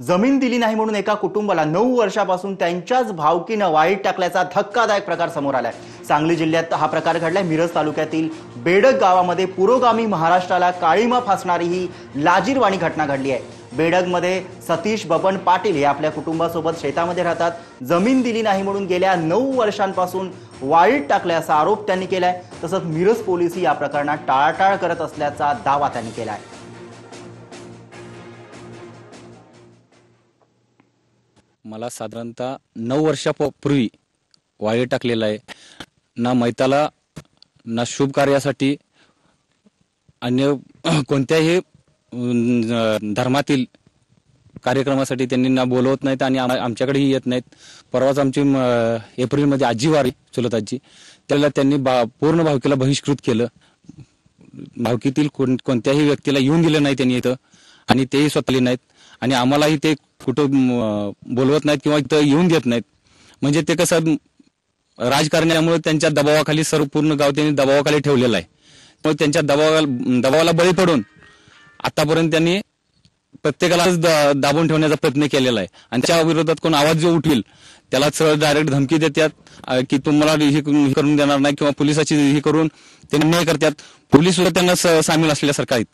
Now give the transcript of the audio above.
जमीन दिली नाही म्हणून एका कुटुंबाला नऊ वर्षापासून त्यांच्याच भावकीनं वाईट टाकल्याचा धक्कादायक प्रकार समोर आलाय. सांगली जिल्ह्यात हा प्रकार घडलाय. मिरज तालुक्यातील बेडक गावामध्ये पुरोगामी महाराष्ट्राला काळीमा फासणारी ही लाजीरवाणी घटना घडली आहे. बेडगमध्ये सतीश बबन पाटील हे आपल्या कुटुंबासोबत शेतामध्ये राहतात. जमीन दिली नाही म्हणून गेल्या नऊ वर्षांपासून वाळीत टाकल्याचा आरोप त्यांनी केलाय. तसंच मिरज पोलिसी या प्रकरणात टाळाटाळ करत असल्याचा दावा त्यांनी केला आहे मला साधारणतः नऊ वर्षापूर्वी वाळी टाकलेलं आहे. ना मैताला ना शुभ कार्यासाठी अन्य कोणत्याही धर्मातील कार्यक्रमासाठी त्यांनी ना बोलवत नाहीत आणि आमच्याकडेही येत नाहीत. परवाच आमची एप्रिलमध्ये आजी वारी चुलत आजी त्याला त्यांनी बा पूर्ण भावकीला बहिष्कृत केलं. भावकीतील कोण कोणत्याही व्यक्तीला येऊन दिलं नाही त्यांनी इथं. आणि तेही स्वतःली नाहीत. आणि आम्हालाही ते कुठं बोलवत नाहीत किंवा इथं येऊन घेत नाहीत. म्हणजे ते कसं राजकारण्यामुळे त्यांच्या दबावाखाली सर्व पूर्ण गाव त्यांनी दबावाखाली ठेवलेलं आहे. मग त्यांच्या दबावाला दबावाला बळी पडून आतापर्यंत त्यांनी प्रत्येकालाच दाबून ठेवण्याचा प्रयत्न केलेला आहे. आणि त्या विरोधात कोण आवाज जो उठील त्याला सरळ डायरेक्ट धमकी देतात की तुम्हाला हे करून हे करून देणार नाही किंवा पोलिसाची हे करून ते अन्याय करतात. पोलीस सुद्धा त्यांना स- सामील असल्यासारखं आहेत.